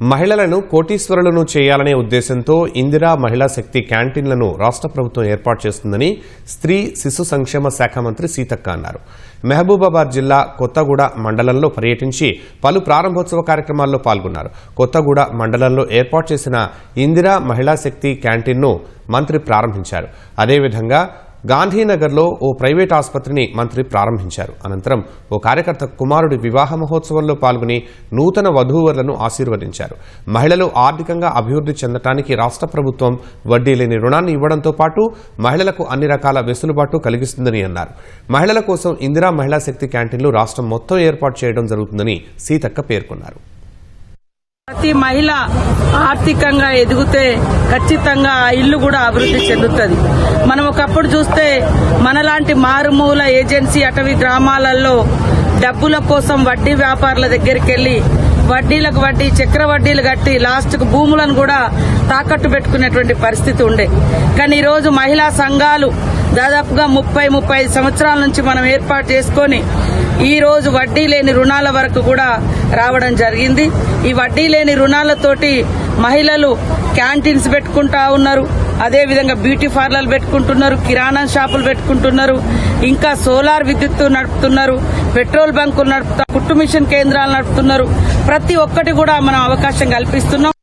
మహిళలను కోటీశ్వరులను చేయాలనే ఉద్దేశంతో ఇందిరా మహిళా శక్తి క్యాంటీన్లను రాష్ట్ర ప్రభుత్వం ఏర్పాటు చేస్తుందని స్త్రీ శిశు సంక్షేమ శాఖ మంత్రి సీతక్క అన్నారు. మహబూబాబాద్ జిల్లా కొత్తగూడ మండలంలో పర్యటించి పలు ప్రారంభోత్సవ కార్యక్రమాల్లో పాల్గొన్నారు. కొత్తగూడ మండలంలో ఏర్పాటు చేసిన ఇందిరా మహిళా శక్తి క్యాంటీన్ను మంత్రి ప్రారంభించారు. అదేవిధంగా గాంధీనగర్లో ఓ ప్రైవేట్ ఆసుపత్రిని మంత్రి ప్రారంభించారు. అనంతరం ఓ కార్యకర్త కుమారుడి వివాహ మహోత్సవంలో పాల్గొని నూతన వధూవరులను ఆశీర్వదించారు. మహిళలు ఆర్థికంగా అభివృద్ధి చెందటానికి రాష్ట్ర ప్రభుత్వం వడ్డీ లేని రుణాన్ని ఇవ్వడంతో పాటు మహిళలకు అన్ని రకాల వెసులుబాటు కలిగిస్తుందని అన్నారు. మహిళల కోసం ఇందిరా మహిళా శక్తి క్యాంటీన్లు రాష్ట్రం మొత్తం ఏర్పాటు చేయడం జరుగుతుందని సీతక్క పేర్కొన్నారు. ప్రతి మహిళ ఆర్థికంగా ఎదిగితే ఖచ్చితంగా ఆ ఇల్లు కూడా అభివృద్ధి చెందుతుంది. మనం ఒకప్పుడు చూస్తే మనలాంటి మారుమూల ఏజెన్సీ అటవీ గ్రామాలలో డబ్బుల కోసం వడ్డీ వ్యాపారుల దగ్గరికి వెళ్ళి వడ్డీలకు వడ్డీ చక్ర వడ్డీలు కట్టి లాస్ట్కు భూములను కూడా తాకట్టు పెట్టుకునేటువంటి పరిస్థితి ఉండే. కానీ ఈరోజు మహిళా సంఘాలు దాదాపుగా ముప్పై ముప్పై సంవత్సరాల నుంచి మనం ఏర్పాటు చేసుకొని ఈ రోజు వడ్డీ లేని రుణాల వరకు కూడా రావడం జరిగింది. ఈ వడ్డీ లేని రుణాలతోటి మహిళలు క్యాంటీన్స్ పెట్టుకుంటా ఉన్నారు. అదే విధంగా బ్యూటీ పార్లర్లు పెట్టుకుంటున్నారు కిరాణా షాపులు పెట్టుకుంటున్నారు ఇంకా సోలార్ విద్యుత్ నడుపుతున్నారు పెట్రోల్ బంకులు నడుపుతారు కుట్టు మిషన్ కేంద్రాలు నడుపుతున్నారు. ప్రతి ఒక్కటి కూడా మనం అవకాశం కల్పిస్తున్నాం.